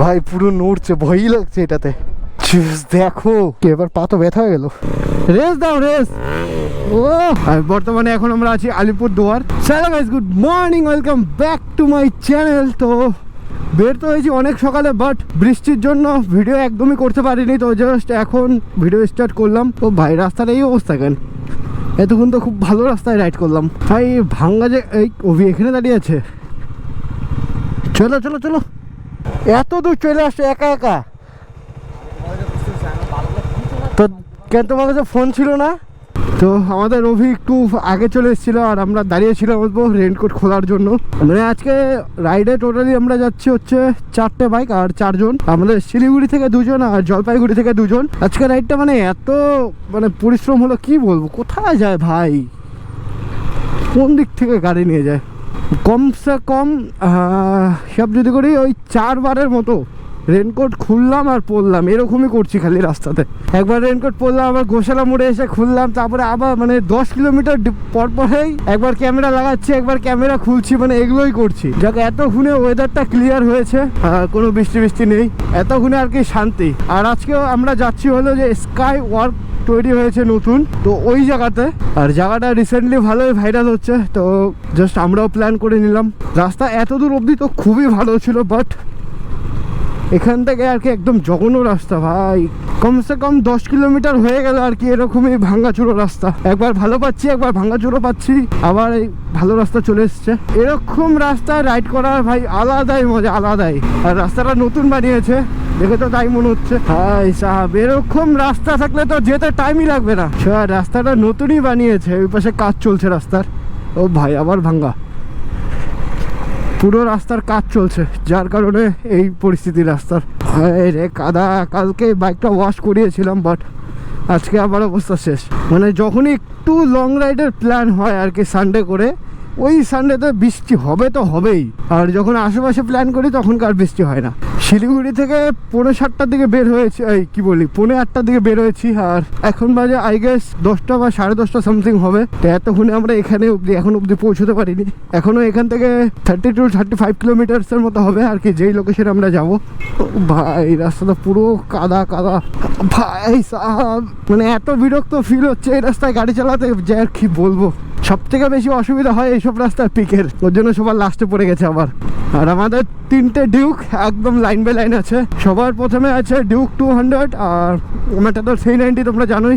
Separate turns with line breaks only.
ভাই, পুরো নড়ছে, ভয়ই লাগছে এটাতে। দেখো। এবার পা তো ব্যথা হয়ে গেল। রেস দাও রেস ও বর্তমানে এখন আমরা আছি Alipurduar hello guys good morning welcome back to my channel তো, বের তো হয়েছি অনেক সকালে বাট বৃষ্টির জন্য ভিডিও একদমই করতে পারিনি। তো জাস্ট এখন ভিডিও স্টার্ট করলাম। তো, ভাই, রাস্তার এই অবস্থা কেন? এতক্ষণ তো খুব ভালো রাস্তায় রাইড করলাম। ভাই, ভাঙ্গা যে, এই, অভি এখানে দাঁড়িয়ে আছে। চলো চলো চলো। এত দূর চলে আসছে, একা একা? তো কেন তোমার কাছে ফোন ছিল না? তো আমাদের রবি একটু আগে চলে এসেছিল আর আমরা দাঁড়িয়েছিলাম অল্প রেনকোট খোলার জন্য। মানে আজকে রাইডে টোটালি আমরা যাচ্ছি হচ্ছে চারটে বাইক আর চারজন। আমাদের শিলিগুড়ি থেকে দুজন আর জলপাইগুড়ি থেকে দুজন। আজকে রাইডটা মানে এত মানে পরিশ্রম হলো, কি বলব? কোথায় যায় ভাই? কোন দিক থেকে গাড়ি নিয়ে যায়? কমসে কম সব যদি করি ওই চারবারের মতো রেনকোট খুললাম আর পরলাম। এরকমই করছি খালি রাস্তাতে। একবার রেনকোট পরলাম, আবার গোশালা মোড়ে এসে খুললাম, তারপরে আবার মানে দশ কিলোমিটার পর পরেই একবার ক্যামেরা লাগাচ্ছি, একবার ক্যামেরা খুলছি মানে এগুলোই করছি। যাকে এতক্ষণে ওয়েদারটা ক্লিয়ার হয়েছে কোনো বৃষ্টি বৃষ্টি নেই এতক্ষণে আর কি শান্তি। আর আজকেও আমরা যাচ্ছি হলো যে স্কাই ওয়ার্ক তৈরি হয়েছে নতুন। তো ওই জায়গাতে। আর জায়গাটা রিসেন্টলি ভালোই ভাইরাল হচ্ছে, তো জাস্ট আমরাও প্ল্যান করে নিলাম। রাস্তা এত দূর অবধি তো খুবই ভালো ছিল বাট এখান থেকে আর কি একদম জঘন্য রাস্তা ভাই। কমসে কম দশ কিলোমিটার হয়ে গেল আর কি এরকমই ভাঙ্গাচুরো রাস্তা। একবার ভালো পাচ্ছি, একবার ভাঙ্গাচুরো পাচ্ছি, আবার এই ভালো রাস্তা চলে এসছে। এরকম রাস্তায় রাইড করার ভাই আলাদাই মজা, আলাদাই। আর রাস্তাটা নতুন বানিয়েছে। দেখে তো তাই মনে হচ্ছে। হাই সাহাব, এরকম রাস্তা থাকলে তো যেতে টাইমই লাগবে না। সব রাস্তাটা নতুনই বানিয়েছে, ওই পাশে কাজ চলছে রাস্তার। ও ভাই, আবার ভাঙ্গা। পুরো রাস্তার কাজ চলছে, যার কারণে এই পরিস্থিতি রাস্তার। রে, কাদা, কালকে বাইকটা ওয়াশ করিয়েছিলাম বাট আজকে আবার অবস্থা শেষ। মানে যখনই একটু লং রাইডের প্ল্যান হয় আর কি সানডে করে ওই সানডেতে বৃষ্টি হবে তো হবেই। আর যখন আশেপাশে প্ল্যান করি তখন কার বৃষ্টি হয় না। শিলিগুড়ি থেকে পৌনে সাতটার দিকে বের হয়েছি, এই কি বলি, পৌনে আটটার দিকে বের হয়েছি, আর এখন বাজে আই গেস দশটা বা সাড়ে দশটা সামথিং হবে। তো এতক্ষণে আমরা এখানে অবধি, এখন অবধি পৌঁছতে পারিনি। এখনও এখান থেকে থার্টি টু থার্টি ফাইভ কিলোমিটার্সের মতো হবে, আর কি, যেই লোকেশনে আমরা যাব। ভাই রাস্তাটা পুরো কাদা কাদা। ভাই সাহাব মানে এত বিরক্ত ফিল হচ্ছে এই রাস্তায় গাড়ি চালাতে, যে আর কি বলব। সব থেকে বেশি অসুবিধা হয় এইসব রাস্তার পিকের। ওর জন্য সবার লাস্টে পড়ে গেছে আবার। আর আমাদের তিনটে ডিউক একদম লাইন বাই লাইন আছে। সবার প্রথমে আছে ডিউক টু হান্ড্রেড আর ম্যাটাডোর থ্রি নাইনটি তোমরা জানোই।